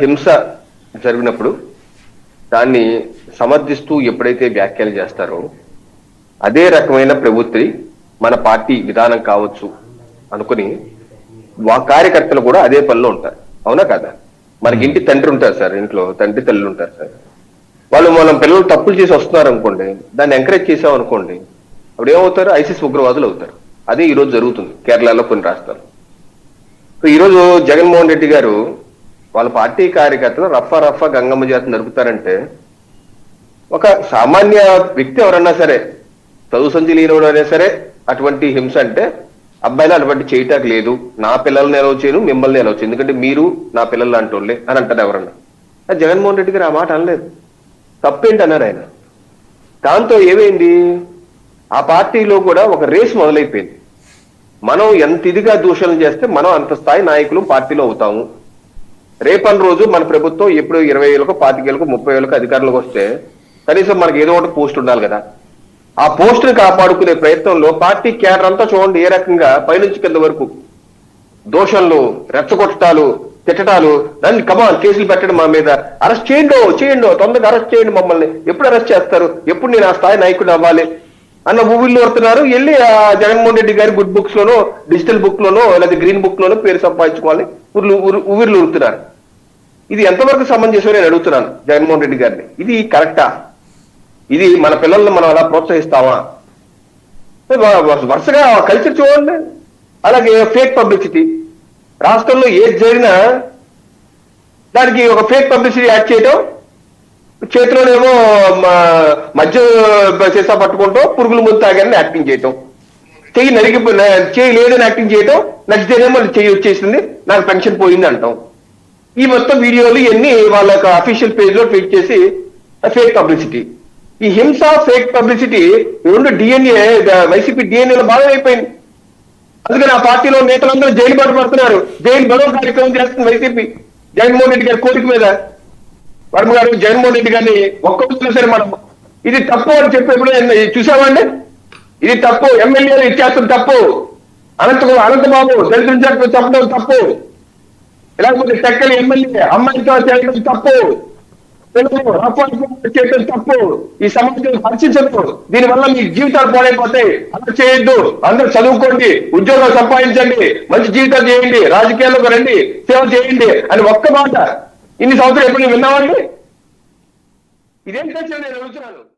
హింస జరిగినప్పుడు దాన్ని సమర్థిస్తూ ఎప్పుడైతే వ్యాఖ్యలు చేస్తారో అదే రకమైన ప్రవృత్తి మన పార్టీ విధానం కావచ్చు అనుకుని వా కార్యకర్తలు కూడా అదే పనిలో ఉంటారు. అవునా కదా? మనకి ఇంటి తండ్రి ఉంటారు సార్ ఇంట్లో తండ్రి తల్లి ఉంటారు సార్. వాళ్ళు మనం పిల్లలు తప్పులు చేసి వస్తున్నారు అనుకోండి దాన్ని ఎంకరేజ్ చేసాం అనుకోండి అప్పుడు ఏమవుతారు? ఐసిస్ ఉగ్రవాదులు అవుతారు. అదే ఈరోజు జరుగుతుంది కేరళలో కొన్ని రాష్ట్రాలు సో ఈ రోజు జగన్మోహన్ రెడ్డి గారు వాళ్ళ పార్టీ కార్యకర్తలు రఫా రఫ గంగమ్మ జాతి నడుపుతారంటే ఒక సామాన్య వ్యక్తి ఎవరన్నా సరే చదువు సంచి లేనివాడైనా సరే అటువంటి హింస అంటే అబ్బాయిలు అటువంటి చేయటానికి లేదు నా పిల్లల్ని ఎలా చేయను మిమ్మల్ని ఎలా చేయను ఎందుకంటే మీరు నా పిల్లలు లాంటి వాళ్ళే అని అంటారు ఎవరన్నా. జగన్మోహన్ రెడ్డి గారు ఆ మాట అనలేదు. తప్పేంటి అన్నారు ఆయన. దాంతో ఏమైంది? ఆ పార్టీలో కూడా ఒక రేస్ మొదలైపోయింది. మనం ఎంత ఇదిగా దూషణలు చేస్తే మనం అంత స్థాయి నాయకులు పార్టీలో అవుతాము. రేపటి రోజు మన ప్రభుత్వం ఎప్పుడు ఇరవై వేలకు పాతికేలకు ముప్పై వేలకు అధికారులకు వస్తే కనీసం మనకి ఏదో ఒకటి పోస్ట్ ఉండాలి కదా. ఆ పోస్ట్ని కాపాడుకునే ప్రయత్నంలో పార్టీ క్యాడర్ అంతా చూడండి ఏ రకంగా పైనుంచి కింద వరకు. దోషంలు రెచ్చగొట్టడాలు తిట్టడాలు దాన్ని కమాన్ కేసులు పెట్టడం మా మీద. అరెస్ట్ చేయండి చేయండి తొందరగా అరెస్ట్ చేయండి మమ్మల్ని. ఎప్పుడు అరెస్ట్ చేస్తారు? ఎప్పుడు నేను ఆ స్థాయి నాయకుడు అవ్వాలి? అన్న ఊవిళ్ళు వస్తున్నారు వెళ్ళి ఆ జగన్మోహన్ రెడ్డి గారి గుడ్ బుక్స్ లోనో డిజిటల్ బుక్ లోనో లేదా గ్రీన్ బుక్ లోనో పేరు సంపాదించుకోవాలి. ఊర్లు ఊరు- ఊవిర్లు ఉరుతున్నారు ఇది ఎంతవరకు సమంజసం నేను అడుగుతున్నాను జగన్మోహన్ రెడ్డి గారిని. ఇది కరెక్టా? ఇది మన పిల్లల్ని మనం అలా ప్రోత్సహిస్తామా? వరుసగా కల్చర్ చూడండి. అలాగే ఫేక్ పబ్లిసిటీ. రాష్ట్రంలో ఏది జరిగినా దానికి ఒక ఫేక్ పబ్లిసిటీ యాడ్ చేయటం చేతిలోనేమో మధ్య సీసా పట్టుకుంటూ పురుగుల ముందు యాక్టింగ్ చేయటం. చెయ్యి నరిగి చేయలేదని యాక్టింగ్ చేయటం నచ్చితేనేమో చెయ్యి వచ్చేసింది నాకు పెన్షన్ పోయింది అంటాం. ఈ మొత్తం వీడియోలు ఇవన్నీ వాళ్ళ యొక్క అఫీషియల్ పేజ్లో ట్వీట్ చేసి ఫేక్ పబ్లిసిటీ ఈ హింస ఫేక్ పబ్లిసిటీ రెండు డిఎన్ఏ వైసీపీ డిఎన్ఏలో భాగం అయిపోయింది. అందుకని ఆ పార్టీలో నేతలందరూ జైలు బాట పడుతున్నారు జైలు బలో కార్యక్రమం చేస్తుంది వైసీపీ. జగన్మోహన్ రెడ్డి గారి కోరిక మీద. వర్మ గారు జగన్మోహన్ రెడ్డి గారిని ఒక్కొక్కరు సరే మనం. ఇది తప్పు అని చెప్పేప్పుడు చూసామండి ఇది తప్పు. ఎమ్మెల్యేలు ఇచ్చేస్తుంది తప్పు. అనంత అనంతబాబు దళితులు చెప్పడం తప్పు. లేకపోతే టెక్కలి ఎమ్మెల్యే అమ్మాయితో చేయడం తప్పు. తెలుగు అపాయింట్మెంట్ చేయడం తప్పు. ఈ సమాజం హర్షించదు. దీనివల్ల మీ జీవితాలు పాడైపోతాయి. అలా చేయొద్దు. అందరూ చదువుకోండి. ఉద్యోగాలు సంపాదించండి. మంచి జీవితాలు చేయండి. రాజకీయాల్లోకి రండి. సేవ చేయండి అని ఒక్క మాట. ఇన్ని సంవత్సరాలు ఎప్పుడు విన్నామండి ఇదేం తెచ్చాను నేను